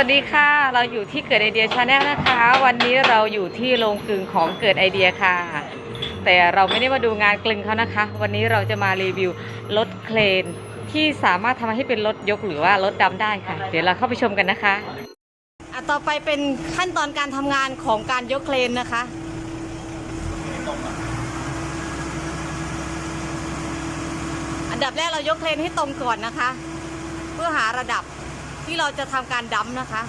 วัสดีค่ะ เราอยู่ที่เกิดไอเดียชาแนลนะคะ วันนี้เราอยู่ที่โรงกลึงของเกิดไอเดียค่ะ แต่เราไม่ได้มาดูงานกลึงเขานะคะ วันนี้เราจะมารีวิวรถเครนที่สามารถทำให้เป็นรถยกหรือว่ารถดำได้ค่ะ เดี๋ยวเราเข้าไปชมกันนะคะอะต่อไปเป็นขั้นตอนการทำงานของการยกเครนนะคะอันดับแรกเรายกเครนให้ตรงก่อนนะคะ เพื่อหาระดับ ที่เราจะทำการดัมนะคะ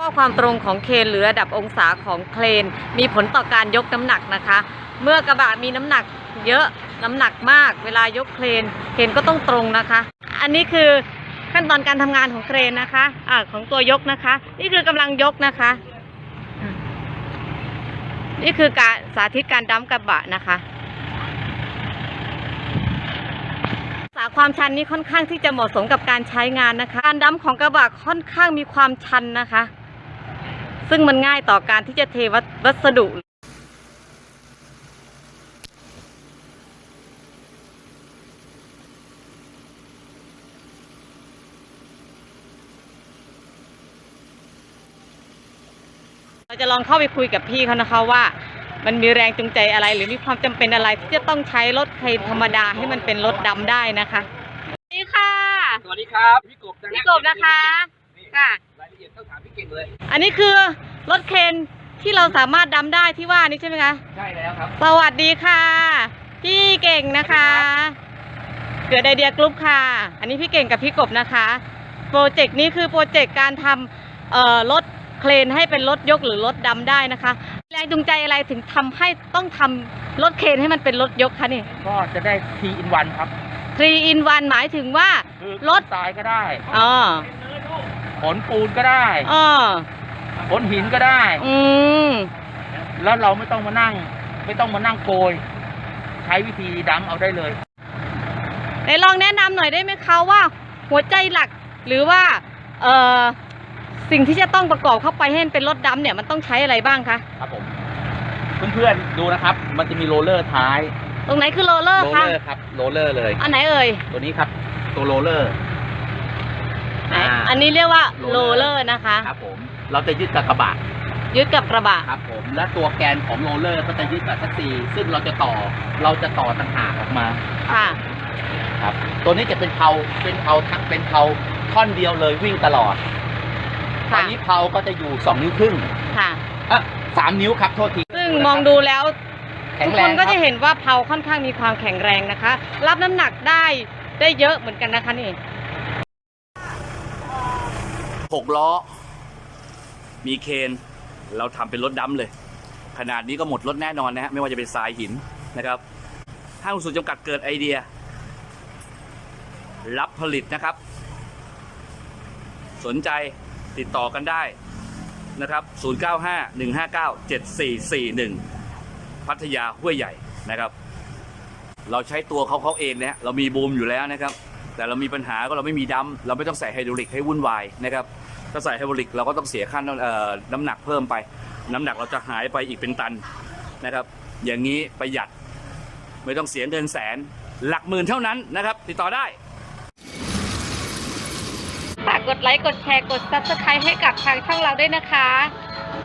ว่าความตรงของเคนหรือระดับองศาของเครนมีผลต่อการยกน้ำหนักนะคะ เมื่อกระบะมีน้ำหนักเยอะน้ำหนักมาก เวลายกเครนเครนก็ต้องตรงนะคะ อันนี้คือขั้นตอนการทำงานของเครนนะคะอ่าของตัวยกนะคะ นี่คือกำลังยกนะคะ นี่คือการสาธิตการดัมกระบะนะคะาความชันนี้ค่อนข้างที่จะเหมาะสมกับการใช้งานนะคะ การดัมของกระบะค่อนข้างมีความชันนะคะ ซึ่งมันง่ายต่อการที่จะเทวัสวัสดุเราจะลองเข้าไปคุยกับพี่เขานะคะว่า มันมีแรงจูงใจอะไร หรือมีความจำเป็นอะไรที่จะต้องใช้รถเครนธรรมดาให้มันเป็นรถดำได้นะคะสวัสดีค่ะ สวัสดีครับพี่กบนะพี่กบนะคะนี่ค่ะรายละเอียดต้องถามพี่เก่งเลย อันนี้คือรถเครนที่เราสามารถดำได้ที่ว่านี่ใช่ไหมคะใช่แล้วครับ สวัสดีค่ะ พี่เก่งนะคะ เกิดไอเดียกรุ๊ปค่ะ อันนี้พี่เก่งกับพี่กบนะคะ โปรเจกต์นี้คือโปรเจกต์การทำเอ่อรถเครนให้เป็นรถยกหรือรถดำได้นะคะ แรงจูงใจอะไรถึงทำให้ต้องทำรถเครนให้มันเป็นรถยกคะนี่ก็จะได้ T in 1ครับ3 in 1หมายถึงว่า คือรถ ทรายก็ได้อ๋อขนปูนก็ได้อ๋อขนหินก็ได้ อืมแล้วเราไม่ต้องมานั่ง ไม่ต้องมานั่งโกย ใช้วิธีดัมเอาได้เลย ไหนลองแนะนำหน่อยได้ไหมคะว่า หัวใจหลักหรือว่า เอ่อ สิ่งที่จะต้องประกอบเข้าไปให้มันเป็นรถดำเนี่ยมันต้องใช้อะไรบ้างคะ ครับผม เพื่อนๆดูนะครับ มันจะมีโรลเลอร์ท้ายตรงไหนคือโรลเลอร์โรลคะ เลอร์ครับโรลเลอร์เลย อันไหนเอ่ยตัวนี้ครับ ตัวโรลเลอร์ไหนอ่า อันนี้เรียกว่าโรล roller เลอร์นะคะ ครับผม เราจะยึดกับกระบะยึดกับกระบะ ครับผม และตัวแกนของโรลเลอร์ก็จะยึดกับแท็กซีซึ่งเราจะต่อเราจะต่อต่างหากออกมาค่ะ ครับ ตัวนี้จะเป็นเผาเป็นเผาทั้งเป็นเผาท่อนเดียวเลยวิ่งตลอด ตอค่ะนนี้เผาก็จะอยู่สองนิ้วครึ่งค่ะ อะสามนิ้วครับโทษทีซึ่งมองดูแล้ว แข็ทุงกแรคงนคก็รับจะเห็นว่าเพลาค่อนข้างมีความแข็งแรงนะคะ รับน้ำหนักได้ได้เยอะเหมือนกันนะคะนี่ หกล้อ มีเคนเราทำเป็นรถดำเลย ขนาดนี้ก็หมดรถแน่นอนนะฮะ ไม่ว่าจะเป็นทรายหินนะครับ ห้างหุ้นส่วนจำกัดเกิดไอเดีย รับผลิตนะครับ สนใจ ติดต่อกันได้นะครับ 0951597441 พัทยาห้วยใหญ่นะครับ เราใช้ตัวเขาเขาเองนะเรามีบูมอยู่แล้วนะครับ แต่เรามีปัญหาก็เราไม่มีดัมเราไม่ต้องใส่ไฮดรอลิกให้วุ่นวายนะครับ ถ้าใส่ไฮดรอลิกเราก็ต้องเสียค่าน้ำเอ่อน้ำหนักเพิ่มไป น้ำหนักเราจะหายไปอีกเป็นตันนะครับ อย่างนี้ประหยัดไม่ต้องเสียเงินแสนหลักหมื่นเท่านั้นนะครับ ติดต่อได้ ฝากกดไลค์ กดแชร์ กด subscribe ให้กับทางช่องเราด้วยนะคะ